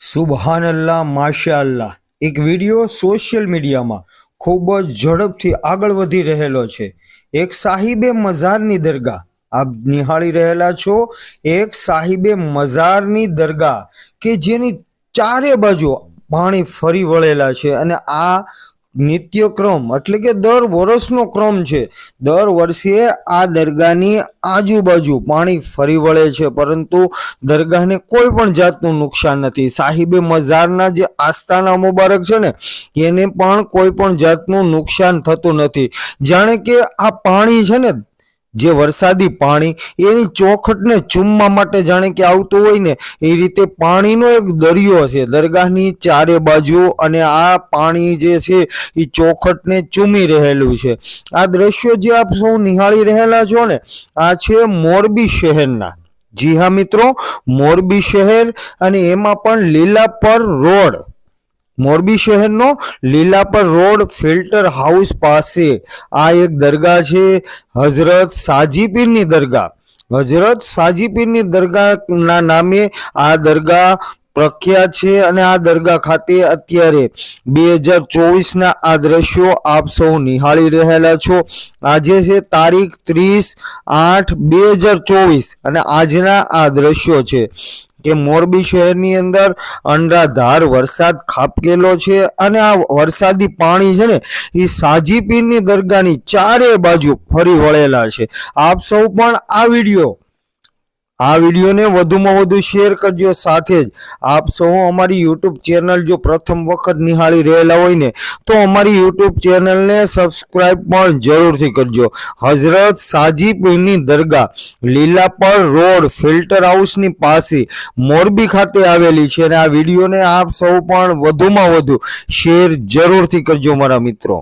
સુબહાન અલ્લાહ Masha અલ્લાહ એક video social મીડિયામાં ખૂબ જ ઝડપથી આગળ વધી રહેલો છે. એક સાહિબે મઝારની દરગાહ. આપ નિહાળી રહેલા છો, એક સાહિબે મઝારની દરગાહ કે જેની ચારે બાજુ પાણી ફરી વળેલા છે અને આ નિત્યક્રમ એટલે કે દર વર્ષનો ક્રમ છે. દર વર્ષે આ દરગાહની આજુબાજુ પાણી ફરી વળે છે, પરંતુ દરગાહને કોઈ પણ જાતનું નુકસાન નથી. સાહિબે મઝારના જે આસ્થાના મુબારક છે ને, એને પણ કોઈ પણ જાતનું નુકસાન થતું નથી. જાણે કે આ પાણી છે ને જે વરસાદી પાણી એની ચોખટને ચૂમવા માટે જાણે કે આવતું હોય ને, એ રીતે પાણીનો એક દરિયો છે. દરગાહની ચારે બાજુ અને આ પાણી જે છે, એ ચોખટને ચૂમી રહેલું છે. આ દ્રશ્યો જે આપ સૌ નિહાળી રહેલા છો ને, આ છે મોરબી શહેરના. જી હા મિત્રો, મોરબી શહેર અને એમાં પણ લીલાપર રોડ. મોરબી શહેરનો લીલાપર રોડ ફિલ્ટર હાઉસ પાસે. આ એક દરગાહ છે, હઝરત સાજીપીરની દરગાહ. હઝરત સાજીપીરની દરગાહના નામે આ દરગાહ પ્રખ્યાત છે અને આ દરગાહ ખાતે અત્યારે બે હજાર ચોવીસના આ દ્રશ્યો આપ સૌ નિહાળી રહેલા છો. આજે છે તારીખ ત્રીસ આઠ બે હજાર ચોવીસ અને આજના આ દ્રશ્યો છે કે મોરબી શહેરની અંદર અંડાધાર વરસાદ ખાબકેલો છે અને આ વરસાદી પાણી છે ને એ સાજી પીરની દરગાહની ચારે બાજુ ફરી વળેલા છે. આપ સૌ પણ આ વીડિયો આ વિડીયોને વધુમાં વધુ શેર કરજો. સાથે જ આપ સૌ અમારી યુટ્યુબ ચેનલ જો પ્રથમ વખત નિહાળી રહેલા હોય ને, તો અમારી યુટ્યુબ ચેનલને સબસ્ક્રાઈબ પણ જરૂરથી કરજો. હઝરત સાજીપીરની દરગાહ લીલાપર રોડ ફિલ્ટર હાઉસની પાસે મોરબી ખાતે આવેલી છે અને આ વિડીયોને આપ સૌ પણ વધુમાં વધુ શેર જરૂરથી કરજો, મારા મિત્રો.